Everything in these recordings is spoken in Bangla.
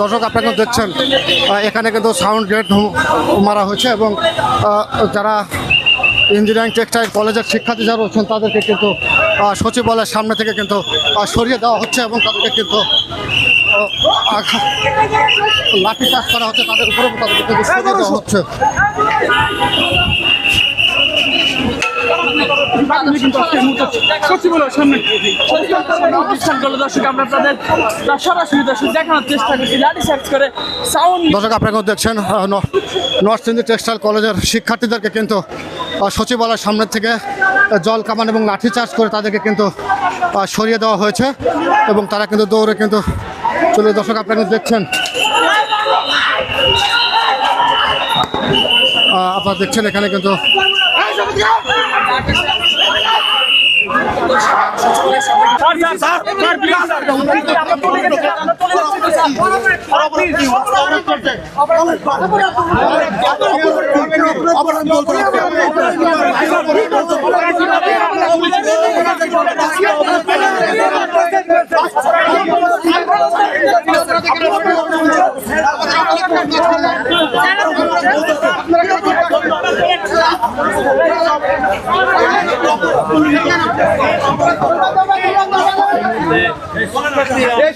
দর্শক আপনাকে দেখছেন এখানে কিন্তু সাউন্ড গেট মারা হয়েছে এবং যারা ইঞ্জিনিয়ারিং টেক্সটাইল কলেজের শিক্ষার্থী যারা রয়েছেন, তাদেরকে কিন্তু সচিবালয়ের সামনে থেকে কিন্তু সরিয়ে দেওয়া হচ্ছে এবং তাদেরকে কিন্তু লাঠি চাষ করা হচ্ছে তাদের উপরে তাদেরকে দেওয়া হচ্ছে। দর্শক আমরা তাদের তার সরাসরি দর্শক দেখানোর চেষ্টা করছি। লাঠি চার্জ করে সাউন্ড দর্শক আপনারা কিন্তু দেখছেন? নর্থ সিন্ধি টেক্সটাইল কলেজের শিক্ষার্থীদেরকে কিন্তু সচিবালয়ের সামনে থেকে জল কামান এবং লাঠি চার্জ করে তাদেরকে কিন্তু সরিয়ে দেওয়া হয়েছে। এবং তারা কিন্তু দৌড়ে কিন্তু চলে দর্শক আপনারা দেখছেন আপনারা দেখছেন এখানে কিন্তু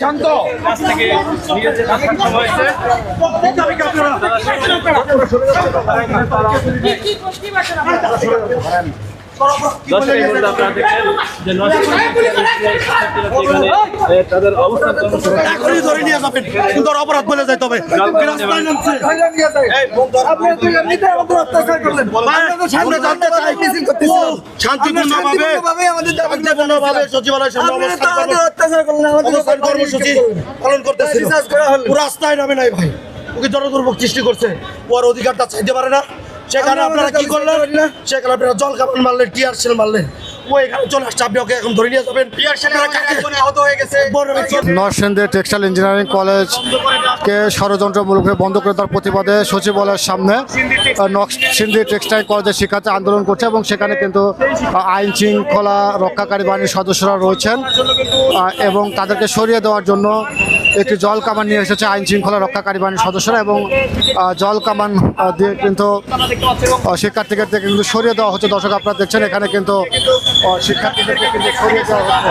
শান্ত। কাছ দর্শক এই মুহূর্তে আপনারা দেখছেন যে নষ্ট তাদের অবস্থান এখনই ধরে নিয়ে যাবেন। সুন্দর অপরাধ বলে যায় তবে। আমরা জানতে চাই শান্তিপূর্ণভাবে শান্তিপূর্ণভাবে সচিবালয়ের সামনে অবস্থান অবস্থান কর্মসূচি পালন করতেছিল। রাস্তায় নামে নাই ভাই। ওকে জনদুর্ভোগ সৃষ্টি করছে। ওর অধিকারটা চাইতে পারে না। সেখানে আপনারা কি করলেন? সেখানে আপনারা জল কাপড় মারলেন টিয়ার সেল মারলেন ও এখানে চলে আসছে এখন ধরে নিয়ে যাবেন। টিয়ার সেল আহত হয়ে গেছে। নর্থ সিন্ধি টেক্সটাইল ইঞ্জিনিয়ারিং কলেজকে ষড়যন্ত্রমূলকভাবে বন্ধ করে দেওয়ার প্রতিবাদে সচিবালয়ের সামনে সিন্ধি টেক্সটাইল কলেজের শিক্ষার্থী আন্দোলন করছে এবং সেখানে কিন্তু আইন শৃঙ্খলা রক্ষাকারী বাহিনীর সদস্যরা রয়েছেন এবং তাদেরকে সরিয়ে দেওয়ার জন্য একটি জল কামান নিয়ে এসেছে আইন শৃঙ্খলা রক্ষাকারী বাহিনীর সদস্যরা এবং জল কামান দিয়ে কিন্তু শিক্ষার্থীদেরকে কিন্তু সরিয়ে দেওয়া হচ্ছে। দর্শক আপনারা দেখছেন, এখানে কিন্তু শিক্ষার্থীদেরকে কিন্তু সরিয়ে দেওয়া হচ্ছে।